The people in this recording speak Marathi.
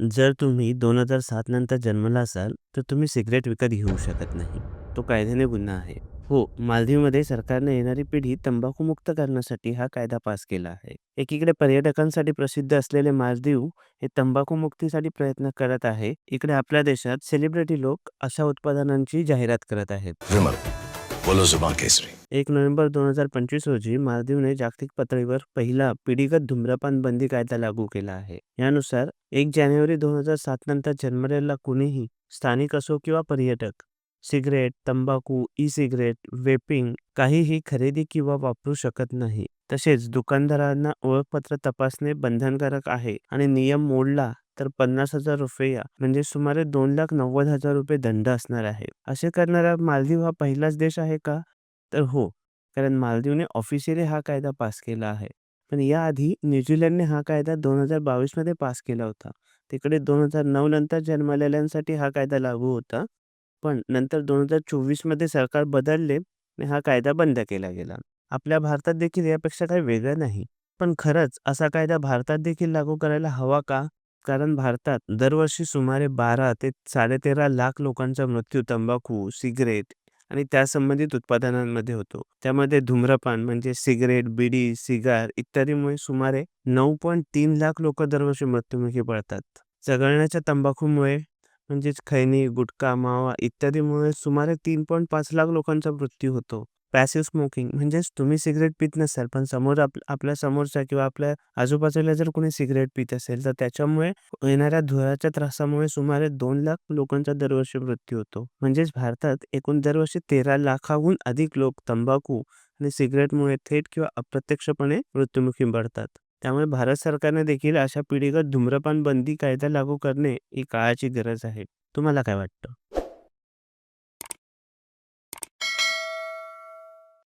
जर तुम्ही 2007 नंतर जन्मला असाल, तर तुम्ही सिगरेट विकत घेऊ शकत नाही. तो कायद्याने गुन्हा आहे. हो, मालदीवमध्ये सरकारने येणारी पिढी तंबाखूमुक्त करण्यासाठी हा कायदा पास केला आहे. एकीकडे पर्यटकांसाठी प्रसिद्ध असलेले मालदीव हे तंबाखू मुक्तीसाठी प्रयत्न करत आहे. इकडे आपल्या देशात सेलिब्रिटी लोक अशा उत्पादनांची जाहिरात करत आहेत. बोलो जुबान केसरी एक नोव्हेंबर 2025 रोजी मालदीवने जागतिक पातळीवर पहिला पिढीगत धूम्रपान बंदी कायदा लागू केला आहे. यानुसार एक जानेवारी 2007 नंतर जन्मलेला कुणीही स्थानिक असो किंवा पर्यटक सिगरेट तंबाखू, ई सिगरेट वेपिंग काहीही खरेदी किंवा वापरू शकत नाही. तसेच दुकानदारांना ओळखपत्र तपासणे बंधनकारक आहे आणि नियम मोडला तर पन्नास हजार रुपया म्हणजे सुमारे दोन लाख नव्वद हजार रुपये दंड असणार आहे. असे करणारा मालदीव हा पहिलाच देश आहे का? तर हो, कारण मालदीवने ऑफिशियली हा कायदा पास केला आहे. पण याआधी न्यूझीलंडने हा कायदा दोन हजार बावीसमध्ये पास केला होता. तिकडे 2009 नंतर जन्मलेल्यांसाठी हा कायदा लागू होता. पण नंतर दोन हजार चोवीसमध्ये सरकार बदलले आणि हा कायदा बंद केला गेला. आपल्या भारतात देखील यापेक्षा काही वेगळं नाही. पण खरंच असा कायदा भारतात देखील लागू करायला हवा का? कारण भारतात दरवर्षी सुमारे 12 ते 13.5 लाख लोकांचा मृत्यू तंबाखू, सिगरेट आणि त्यासंबंधित उत्पादनांमध्ये होतो. त्यामध्ये धूम्रपान म्हणजे सिगरेट बिडी, सिगार इत्यादीमुळे सुमारे 9.3 लाख लोक दरवर्षी मृत्युमुखी पडतात. चघळण्याच्या तंबाखूमुळे म्हणजेच खैनी, गुटखा, मावा इत्यादीमुळे सुमारे 3.5 लाख लोकांचा मृत्यू होतो. पॅसिव्ह स्मोकिंग म्हणजेच तुम्ही सिगरेट पीत नसाल, पण समोर आप आपल्या समोरच्या किंवा आपल्या आजूबाजूला जर कोणी सिगरेट पीत असेल, तर त्याच्यामुळे येणाऱ्या धुराच्या त्रासामुळे सुमारे दोन लाख लोकांचा दरवर्षी मृत्यू होतो. म्हणजेच भारतात एकूण दरवर्षी 13 लाखाहून अधिक लोक तंबाखू आणि सिगरेटमुळे थेट किंवा अप्रत्यक्षपणे मृत्युमुखी पडतात. त्यामुळे भारत सरकारने देखील अशा पिढीगत धूम्रपान बंदी कायदा लागू करणे ही काळाची गरज आहे. तुम्हाला काय वाटतं?